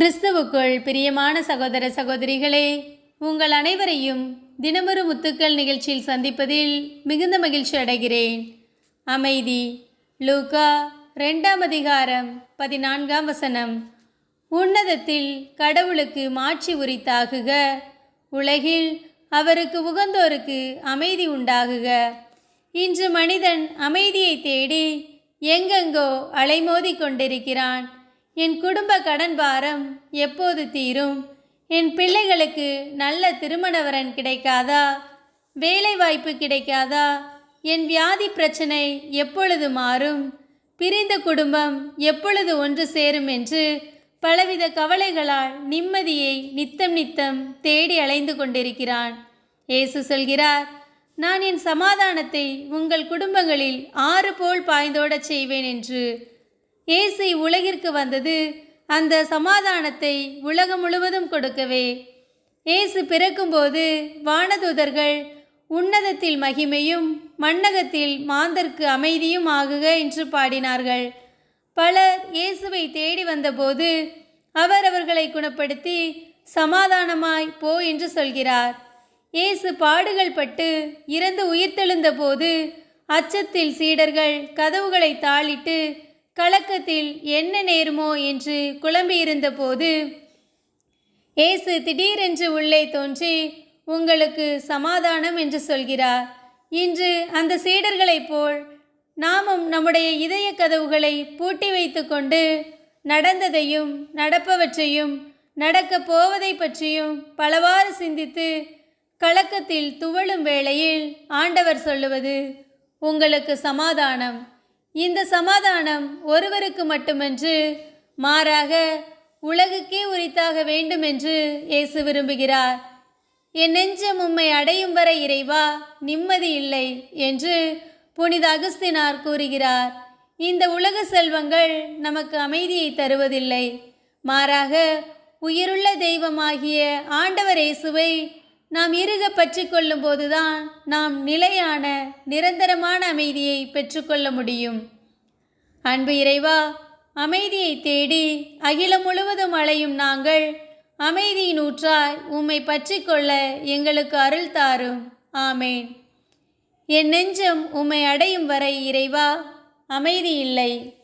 கிறிஸ்துவுக்குள் பிரியமான சகோதர சகோதரிகளே உங்கள் அனைவரையும் தினமொரு முத்துக்கள் நிகழ்ச்சியில் சந்திப்பதில் மிகுந்த மகிழ்ச்சி அடைகிறேன். அமைதி. லூகா ரெண்டாம் அதிகாரம் பதினான்காம் வசனம். உன்னதத்தில் கடவுளுக்கு மாட்சி உரித்தாகுக. உலகில் அவருக்கு உகந்தோருக்கு அமைதி உண்டாகுக. இன்று மனிதன் அமைதியை தேடி எங்கெங்கோ அலைமோதி கொண்டிருக்கிறான். என் குடும்ப கடன் பாரம் எப்போது தீரும்? என் பிள்ளைகளுக்கு நல்ல திருமணவரன் கிடைக்காதா? வேலை வாய்ப்பு கிடைக்காதா? என் வியாதி பிரச்சனை எப்பொழுது மாறும்? பிரிந்த குடும்பம் எப்பொழுது ஒன்று சேரும் என்று பலவித கவலைகளால் நிம்மதியை நித்தம் நித்தம் தேடி அலைந்து கொண்டிருக்கிறான். ஏசு சொல்கிறார் நான் என் சமாதானத்தை உங்கள் குடும்பங்களில் ஆறு போல் பாய்ந்தோடச் செய்வேன் என்று இயேசு உலகிற்கு வந்தது. அந்த சமாதானத்தை உலகம் முழுவதும் கொடுக்கவே. இயேசு பிறக்கும்போது வானதூதர்கள் உன்னதத்தில் மகிமையும் மண்ணகத்தில் மாந்தர்க்கு அமைதியும் ஆகுக என்று பாடினார்கள். பலர் இயேசுவை தேடி வந்தபோது அவர் அவர்களை குணப்படுத்தி சமாதானமாய் போ என்று சொல்கிறார். இயேசு பாடுகள் பட்டு இறந்து உயிர்த்தெழுந்த போது அச்சத்தில் சீடர்கள் கதவுகளை தாளிட்டு கலக்கத்தில் என்ன நேருமோ என்று குழம்பியிருந்தபோது இயேசு திடீரென்று உள்ளே தோன்றி உங்களுக்கு சமாதானம் என்று சொல்கிறார். இன்று அந்த சீடர்களைப் போல் நாமும் நம்முடைய இதய கதவுகளை பூட்டி வைத்துக்கொண்டு நடந்ததையும் நடப்பவற்றையும் நடக்கப் போவதை பற்றியும் பலவாறு சிந்தித்து கலக்கத்தில் துவளும் வேளையில் ஆண்டவர் சொல்லுவது உங்களுக்கு சமாதானம். இந்த சமாதானம் ஒருவருக்கு மட்டுமன்று மாறாக உலகுக்கே உரித்தாக வேண்டும் என்று இயேசு விரும்புகிறார். என் நெஞ்சம் உம்மை அடையும் வரை இறைவா நிம்மதி இல்லை என்று புனித அகஸ்தினார் கூறுகிறார். இந்த உலக செல்வங்கள் நமக்கு அமைதியை தருவதில்லை. மாறாக உயிருள்ள தெய்வமாகிய ஆண்டவர் இயேசுவை நாம் இருக பற்றி கொள்ளும் போதுதான் நாம் நிலையான நிரந்தரமான அமைதியை பெற்றுக்கொள்ள முடியும். அன்பு இறைவா அமைதியை தேடி அகிலம் முழுவதும் அலையும் நாங்கள் அமைதியின் ஊற்றாய் உம்மை பற்றி கொள்ள எங்களுக்கு அருள் தாரும். ஆமேன். என் நெஞ்சம் உம்மை அடையும் வரை இறைவா அமைதி இல்லை.